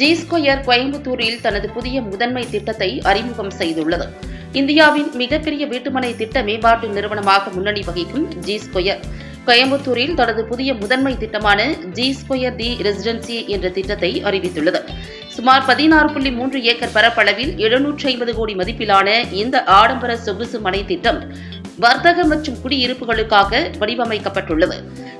G square கோயம்புத்தூரில் தனது புதிய முதன்மை திட்டத்தை அறிமுகம் செய்துள்ளது. இந்தியாவின் மிகப்பெரிய வீட்டுமனை திட்ட மேம்பாட்டு நிறுவனமாக முன்னணி வகிக்கும் ஜி ஸ்கொயர் கோயம்புத்தூரில் தனது புதிய முதன்மை திட்டமான ஜி ஸ்கொயர் தி ரெசிடென்சி என்ற திட்டத்தை அறிவித்துள்ளது. சுமார் பதினாறு புள்ளி மூன்று ஏக்கர் பரப்பளவில் எழுநூற்றி ஐம்பது கோடி மதிப்பிலான இந்த ஆடம்பர சொகுசு மனை திட்டம் வர்த்தக மற்றும் குடியிருப்புகளுக்காக வடிவமைக்கப்பட்டுள்ளது.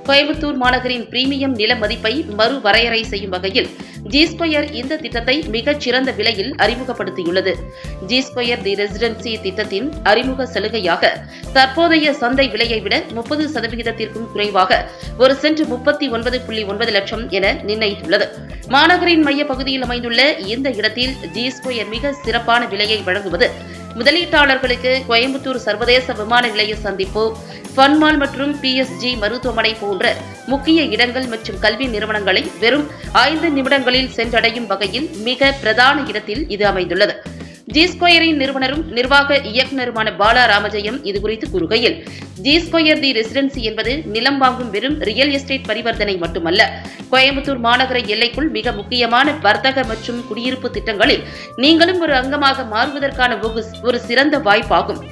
கோயம்புத்தூர் மாநகரின் பிரீமியம் நில மதிப்பை மறுவரையறை செய்யும் வகையில் ஜி ஸ்கொயர் இந்த திட்டத்தை மிகச் சிறந்த விலையில் அறிமுகப்படுத்தியுள்ளது. ஜி ஸ்கொயர் தி ரெசிடென்சி திட்டத்தின் அறிமுக சலுகையாக தற்போதைய சந்தை விலையை விட முப்பது சதவிகிதத்திற்கும் குறைவாக ஒரு சென்ட் முப்பத்தி ஒன்பது புள்ளி ஒன்பது லட்சம் என நிர்ணயித்துள்ளது. மாநகரின் மைய பகுதியில் அமைந்துள்ள இந்த இடத்தில் ஜி ஸ்கொயர் மிக சிறப்பான விலையை வழங்குவது முதலீட்டாளர்களுக்கு கோயம்புத்தூர் சர்வதேச விமான நிலைய சந்திப்பு ஃபன்மால் மற்றும் பிஎஸ்ஜி மருத்துவமனை போன்ற முக்கிய இடங்கள் மற்றும் கல்வி நிறுவனங்களை வெறும் ஐந்து நிமிடங்களில் சென்றடையும் வகையில் மிக பிரதான இடத்தில் இது அமைந்துள்ளது. ஜி ஸ்கொயரின் நிறுவனரும் நிர்வாக இயக்குநருமான பாலா ராமஜெயம் இதுகுறித்து கூறுகையில் ஜி ஸ்கொயர் தி ரெசிடென்சி என்பது நிலம் வாங்கும் வெறும் ரியல் எஸ்டேட் பரிவர்த்தனை மட்டுமல்ல கோயம்புத்தூர் மாநகர எல்லைக்குள் மிக முக்கியமான வர்த்தக மற்றும் குடியிருப்பு திட்டங்களில் நீங்களும் ஒரு அங்கமாக மாறுவதற்கான ஒரு- ஒரு சிறந்த வாய்ப்பாகும்.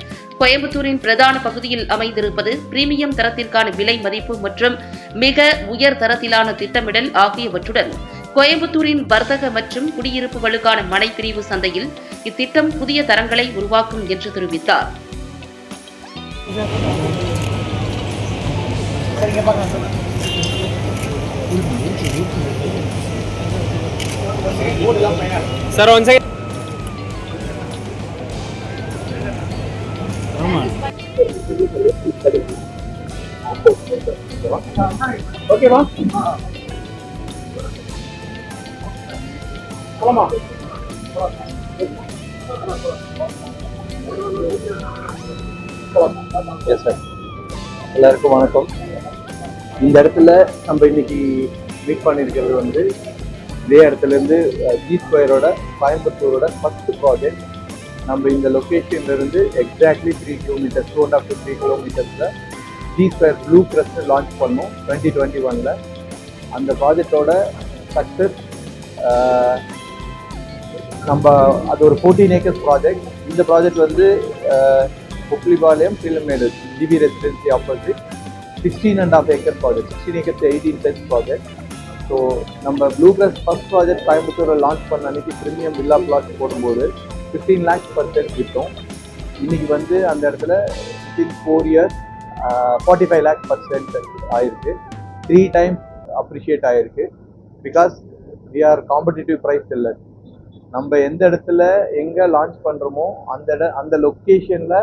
கோயம்புத்தூரின் பிரதான பகுதியில் அமைந்திருப்பது பிரீமியம் தரத்திற்கான விலை மதிப்பு மற்றும் மிக உயர் தரத்திலான திட்டமிடல் ஆகியவற்றுடன் கோயம்புத்தூரின் வர்த்தக மற்றும் குடியிருப்புகளுக்கான மனைப்பிரிவு சந்தையில் இத்திட்டம் புதிய தரங்களை உருவாக்கும் என்று தெரிவித்தார். ஓகேவா போலாமா எஸ் சார் எல்லாருக்கும் வணக்கம். இந்த இடத்துல நம்ம இன்னைக்கு மீட் பண்ணியிருக்கிறது வந்து இதே இடத்துலேருந்து ஜி ஸ்கொயரோட கோயம்புத்தூரோட ஃபஸ்ட்டு ப்ராஜெக்ட் நம்ம இந்த லொக்கேஷன்லேருந்து exactly three kilometres two and half three கிலோமீட்டர்ஸில் G square blue crest launch பண்ணோம் டுவெண்ட்டி டுவெண்ட்டி ஒனில் அந்த ப்ராஜெக்டோட சக்ஸஸ் நம்ம அது ஒரு ஃபோர்டீன் ஏக்கர்ஸ் ப்ராஜெக்ட் இந்த ப்ராஜெக்ட் வந்து Koplipalayam Pillamedu GP residency opposite sixteen and half acre project sixteen acres eighteen cents project so நம்ம ப்ளூ கிராஸ் ஃபர்ஸ்ட் ப்ராஜெக்ட் கோயம்புத்தூரில் லான்ச் பண்ண அன்னைக்கு ப்ரீமியம் வில்லா பிளாட் போடும்போது ஃபிஃப்டீன் லேக்ஸ் பர் சென்ட் விற்றோம் இன்றைக்கி வந்து அந்த இடத்துல six four years forty five lakhs per cent ஆயிருக்கு. த்ரீ டைம்ஸ் அப்ரிஷியேட் ஆயிருக்கு. Because we are competitive price இல்லை நம்ம எந்த இடத்துல எங்கே லான்ச் பண்ணுறோமோ அந்த இட அந்த லொக்கேஷனில்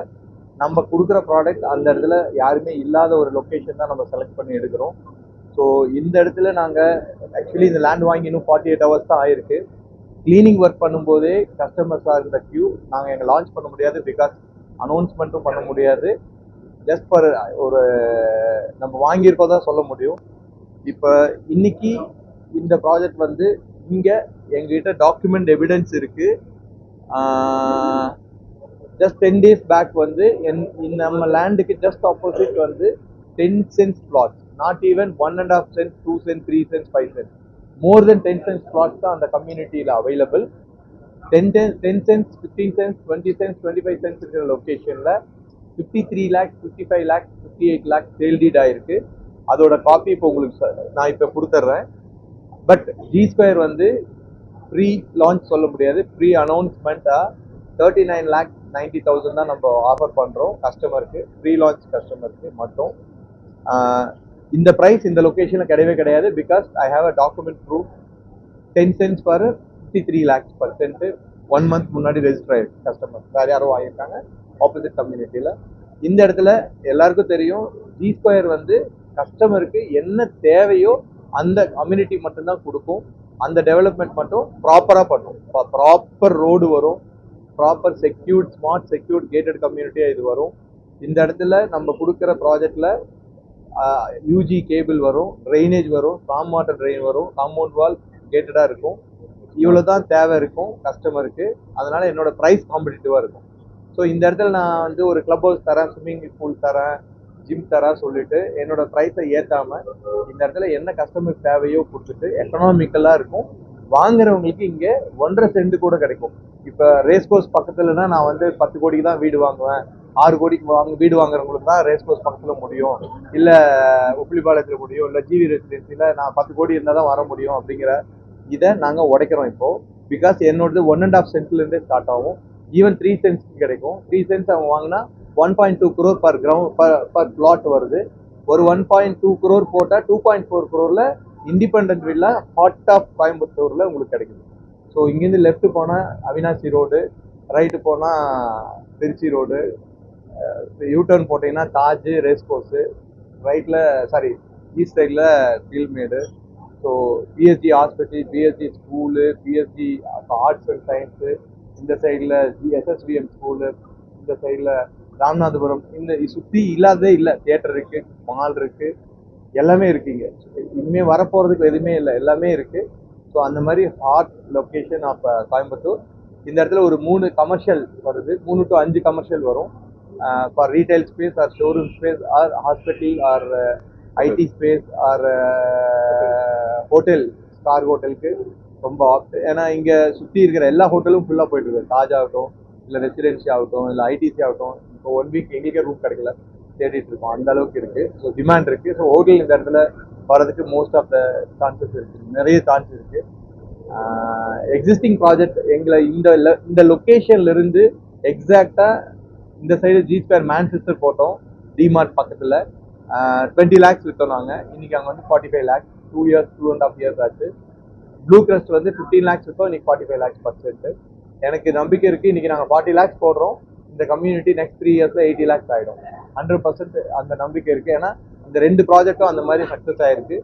நம்ம கொடுக்குற ப்ராடக்ட் அந்த இடத்துல யாருமே இல்லாத ஒரு லொக்கேஷன் தான் நம்ம செலக்ட் பண்ணி எடுக்கிறோம். ஸோ இந்த இடத்துல நாங்கள் ஆக்சுவலி இந்த லேண்ட் வாங்கி இன்னும் ஃபார்ட்டி எயிட் ஹவர்ஸ் தான் ஆயிருக்கு. க்ளீனிங் ஒர்க் பண்ணும்போதே கஸ்டமர்ஸாக இருந்த க்யூ நாங்கள் எங்கள் லான்ச் பண்ண முடியாது பிகாஸ் அனௌன்ஸ்மெண்ட்டும் பண்ண முடியாது. ஜஸ்ட் ஃபார் ஒரு நம்ம வாங்கியிருக்கோம் தான் சொல்ல முடியும். இப்போ இன்னைக்கு இந்த ப்ராஜெக்ட் வந்து இங்கே எங்ககிட்ட டாக்குமெண்ட் எவிடன்ஸ் இருக்குது ஜஸ்ட் டென் டேஸ் பேக் வந்து என் நம்ம லேண்டுக்கு ஜஸ்ட் ஆப்போசிட் வந்து ten cents plot not even one and half cents two cents three cents five cents more then ten cents plots தான் அந்த கம்யூனிட்டியில் available ten ten ten cents fifteen cents twenty cents twenty five cents இருக்கிற லொக்கேஷனில் fifty three lakhs fifty five lakhs fifty eight lakhs sale ஆகிருக்கு அதோட copy இப்போ உங்களுக்கு நான் இப்போ கொடுத்துட்றேன் பட் ஜி ஸ்கொயர் வந்து ப்ரீ லான்ச் சொல்ல முடியாது. Pre அனௌன்ஸ்மெண்ட்டாக thirty nine lakh ninety thousand தான் நம்ம ஆஃபர் பண்ணுறோம் கஸ்டமருக்கு ப்ரீ லான்ச் கஸ்டமருக்கு மட்டும் இந்த ப்ரைஸ் இந்த லொக்கேஷனில் கிடையவே கிடையாது because I have a document proof ten cents per fifty three lakhs percent one month முன்னாடி ரெஜிஸ்டர் ஆயிருக்கு கஸ்டமர் வேறு யாரும் வாங்கியிருக்காங்க. ஆப்போசிட் கம்யூனிட்டியில் இந்த இடத்துல எல்லாருக்கும் தெரியும் ஜி ஸ்கொயர் வந்து கஸ்டமருக்கு என்ன தேவையோ அந்த கம்யூனிட்டி மட்டும்தான் கொடுக்கும். அந்த டெவலப்மெண்ட் மட்டும் ப்ராப்பராக பண்ணும். ப்ராப்பர் ரோடு வரும். Proper secured smart secured gated கம்யூனிட்டியாக இது வரும். இந்த இடத்துல நம்ம கொடுக்குற ப்ராஜெக்டில் யூஜி கேபிள் வரும் ட்ரைனேஜ் வரும் காம் வாட்டர் ட்ரெயின் வரும் காம்பவுண்ட் வால் கேட்டடாக இருக்கும். இவ்வளோ தான் தேவை இருக்கும் கஸ்டமருக்கு அதனால் என்னோடய ப்ரைஸ் காம்படிட்டிவாக இருக்கும். ஸோ இந்த இடத்துல நான் வந்து ஒரு கிளப் ஹவுஸ் தரேன் ஸ்விம்மிங் பூல் தரேன் ஜிம் தரா சொல்லிட்டு என்னோட ப்ரைஸை ஏற்றாம இந்த இடத்துல என்ன கஸ்டமர் தேவையோ கொடுத்துட்டு எக்கனாமிக்கலாக இருக்கும். வாங்குறவங்களுக்கு இங்கே ஒன்றரை சென்ட் கூட கிடைக்கும். இப்போ ரேஸ் கோர்ஸ் பக்கத்துலனா நான் வந்து பத்து கோடிக்கு தான் வீடு வாங்குவேன். ஆறு கோடிக்கு வாங்க வீடு வாங்குறவங்களுக்கு தான் ரேஸ் கோர்ஸ் பக்கத்தில் முடியும். இல்லை உப்பிலிபாளையத்தில் முடியும். இல்லை ஜிவி ரெசிடென்சியில் நான் பத்து கோடி இருந்தால் தான் வர முடியும் அப்படிங்கிற இதை நாங்கள் உடைக்கிறோம் இப்போ. பிகாஸ் என்னோடது ஒன் அண்ட் ஆஃப் சென்ட்லேருந்தே ஸ்டார்ட் ஆகும். ஈவன் த்ரீ சென்ஸ் கிடைக்கும். த்ரீ சென்ஸ் அவங்க வாங்கினா one point two crore per ground per plot வருது. ஒரு ஒன் பாயிண்ட் டூ குரோர் போட்டால் டூ பாயிண்ட் ஃபோர் குரோரில் இண்டிபெண்டன்ட் வில்லா ஹாட் ஆஃப் கோயம்புத்தூரில் உங்களுக்கு கிடைக்குது. ஸோ இங்கேருந்து லெஃப்ட் போனால் அவினாசி ரோடு ரைட்டு போனால் திருச்சி ரோடு யூ டர்ன் போட்டிங்கன்னா தாஜ் ரேஸ் கோர்ஸு ரைட்டில் சாரி ஈஸ்ட் சைடில் Peelamedu so PSG hospital PSG school PSG arts and science இந்த சைடில் ஜிஎஸ்எஸ்பிஎம் ஸ்கூலு இந்த சைடில் ராமநாதபுரம் இந்த சுற்றி இல்லாததே இல்லை. தியேட்டர் இருக்குது மால் இருக்குது எல்லாமே இருக்குங்க இனிமேல் வரப்போகிறதுக்கு எதுவுமே இல்லை. எல்லாமே இருக்குது ஸோ அந்த மாதிரி ஹாட் லொக்கேஷன் ஆஃப் கோயம்புத்தூர். இந்த இடத்துல ஒரு மூணு கமர்ஷியல் வருது. மூணு டு அஞ்சு கமர்ஷியல் வரும். For retail space or showroom space or hospital or IT space or hotel star ஹோட்டலுக்கு ரொம்ப ஆப்ட் ஏன்னா இங்கே சுற்றி இருக்கிற எல்லா ஹோட்டலும் ஃபுல்லாக போயிட்டு இருக்கு. தாஜ் ஆகட்டும் இல்லை ரெசிடென்சி ஆகட்டும் இல்லை ஐடிசி ஆகட்டும். இப்போ ஒன் வீக் எங்களுக்கே ரூம் கிடைக்கல. தேடிட்டு இருக்கோம். அந்த அளவுக்கு இருக்கு. ஸோ டிமாண்ட் இருக்கு. ஸோ ஹோட்டல் இந்த இடத்துல வரதுக்கு மோஸ்ட் ஆஃப் த சான்சஸ் இருக்கு. நிறைய சான்ஸ் இருக்கு. எக்ஸிஸ்டிங் ப்ராஜெக்ட் எங்களை இந்த இந்த லொக்கேஷன்ல இருந்து எக்ஸாக்டா இந்த சைடு ஜி ஸ்கொயர் மேன்செஸ்டர் போட்டோம். டிமார்ட் பக்கத்துல. டுவெண்ட்டி லேக்ஸ் விற்றோம் நாங்கள் இன்னைக்கு அங்கே வந்து forty five lakhs two years two and half years ஆச்சு. ப்ளூ கிரஸ்ட் வந்து ஃபிஃப்டீன் லேக்ஸ் விற்றோம் இன்னைக்கு ஃபார்ட்டி ஃபைவ் லேக்ஸ் பர்சன்ட் எனக்கு நம்பிக்கை இருக்கு. இன்னைக்கு நாங்கள் ஃபார்ட்டி லேக்ஸ் போடுறோம். இந்த கம்யூனிட்டி நெக்ஸ்ட் த்ரீ இயர்ஸில் எயிட்டி லேக்ஸ் ஆயிடும். ஹண்ட்ரட் பர்சன்ட் அந்த நம்பிக்கை இருக்கு. ஏன்னா இந்த ரெண்டு ப்ராஜெக்டும் அந்த மாதிரி சக்ஸஸ் ஆயிருக்கு.